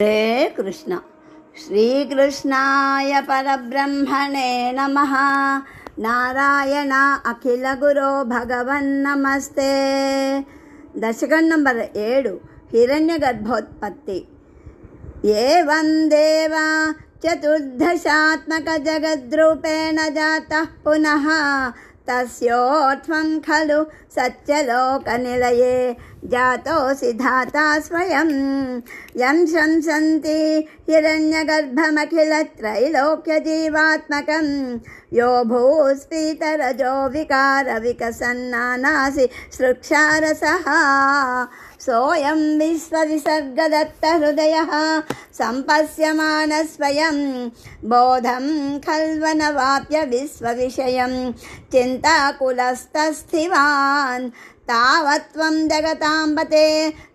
హరే కృష్ణ. శ్రీకృష్ణాయ పరబ్రహ్మణే నమ. నారాయణ అఖిల గురో భగవన్ నమస్తే. దశకం నంబర్ ఏడు హిరణ్య గర్భోత్పత్తి. ఏవం దేవా చతుర్దశాత్మక జగద్రూపేణ జాత పునః. తస్యోత్వం ఖలు సత్యలోక నిలయే जातोऽसि धाता स्वयं। यं शंसन्ति हिरण्यगर्भमखिलत्रैलोक्यजीवात्मकं यो भूस्पीतरजो विकारविकसन्नानासि सृक्षारसः। सोऽयं विश्वविसर्गदत्तहृदयः। सम्पश्यमानस्वयं बोधं खल्वनवाप्य विश्वविषयं चिन्ताकुलस्तस्थिवान्। तावत्त्वं जगताम्बते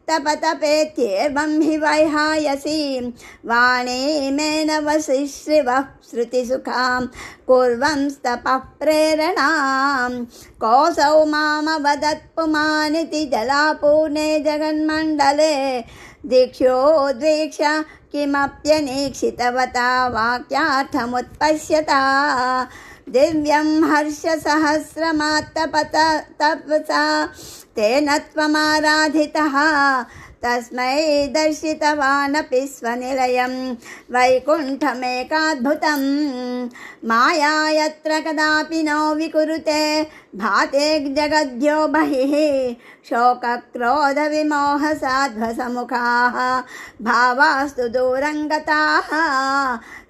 तपतपेत्येवं हि वैहायसि। वाणीमेन वसिश्रिवः श्रुतिसुखां कुर्वंस्तपः प्रेरणां कोऽसौ मामवदत्पुमानिति जलापूर्णे जगन्मण्डले। दिक्षोद्वीक्ष किमप्यनीक्षितवता वाक्यार्थमुत्पश्यता। दिव्यं हर्षसहस्रमात्तपत तपसा। तेन त्वमाराधितः। तस्मै दर्शितवानपि स्वनिलयं। वैकुण्ठमेकाद्भुतं। माया यत्र कदापि नो विकुरुते। भाते जगद्यो बहिः शोकक्रोधविमोहसाध्वसमुखाः। भावास्तु दूरङ्गताः।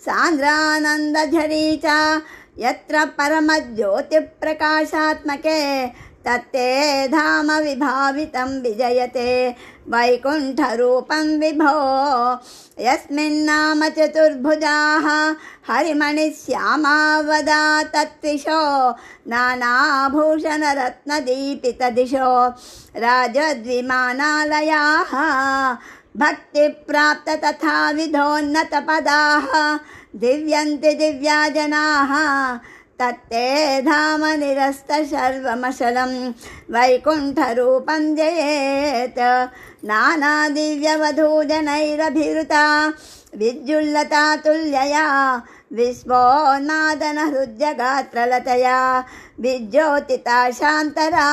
सान्द्रानन्दझरी च। यत्र परमज्योतिप्रकाशात्मके, तत्ते धाम विभावितं विजयते, वैकुण्ठरूपं विभो। यस्मिन्नाम चतुर्भुजाः, हरिमणिश्यामावदा तत्विशो नानाभूषणरत्नदीपितदिशो। राजद्विमानालयाः भक्तिप्राप्त तथा विधोन्नतपदाः दिव्यन्ति दिव्याजनाः तत्ते धाम निरस्तशर्वमशलं वैकुण्ठरूपं जयेत् नानादिव्यवधूजनैरभिवृता विद्युल्लता तुल्यया विश्वोन्मादनहृद्यगात्रलतया विज्योतिता शान्तरा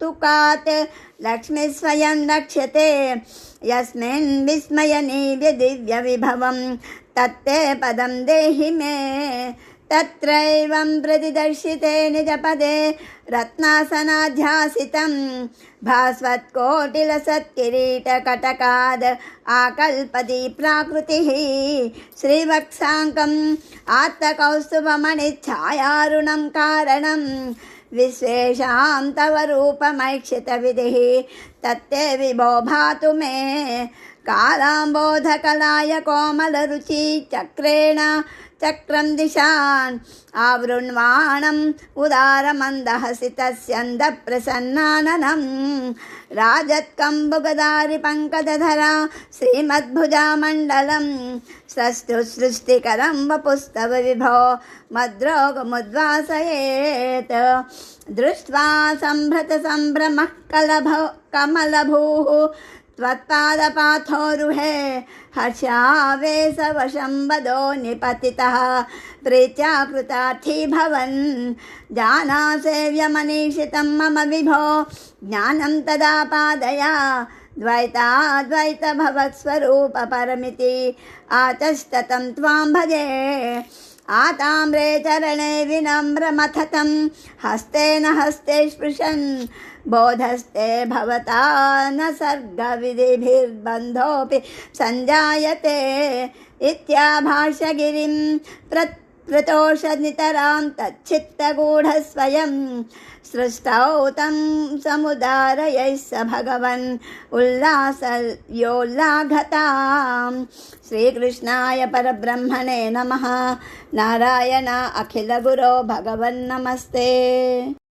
त्वत्पादाम्बुजसौरभैककुक्तुकात् लक्ष्मीस्वयं रक्ष्यते यस्मिन् विस्मयनीय दिव्यविभवं तत्ते पदं देहि मे। तत्रैवं प्रतिदर्शिते निजपदे। रत्नासनाध्यासितं। भास्वत्कोटिलसत्किरीटकटकाद्। आकल्पति प्राकृतिः श्रीवत्साङ्कम् आत्तकौस्तुभमणिच्छायारुणं कारणं विश्वेषां तव रूपमैक्षितविधिः तत्ते विभो भातु मे। कालाम्बोधकलाय कोमलरुचि चक्रेण चक्रं दिशान् आवृण्वाणम् उदारमन्दहसि तस्यन्दप्रसन्नाननं राजत्कम्बुगदारिपङ्कजधरा श्रीमद्भुजामण्डलं सृष्टिकरं वपुस्तव विभो मद्रोगमुद्वासयेत् दृष्ट्वा सम्भ्रतसम्भ्रमः कलभ कमलभूः त्वत्पादपाथोरुहे हर्षावेशवशं वदो निपतितः प्रीत्या कृतार्थी भवन् जानासेव्यमनीषितं मम विभो ज्ञानं तदा पादया द्वैताद्वैतभवत्स्वरूपपरमिति आचष्टतं त्वां भजे आताम्रे चरणे विनम्रमथतं हस्तेन हस्ते स्पृशन्। बोधस्ते भवता न सर्गविधिभिर्बन्धोऽपि। सञ्जायते इत्याभाषगिरिं प्रत् प्रतोषनितरां तच्चित्तगूढस्वयं सृष्टौ तं समुदारयैः स भगवन् उल्लासयोल्लाघतां श्रीकृष्णाय परब्रह्मणे नमः नारायण अखिलगुरो भगवन्नमस्ते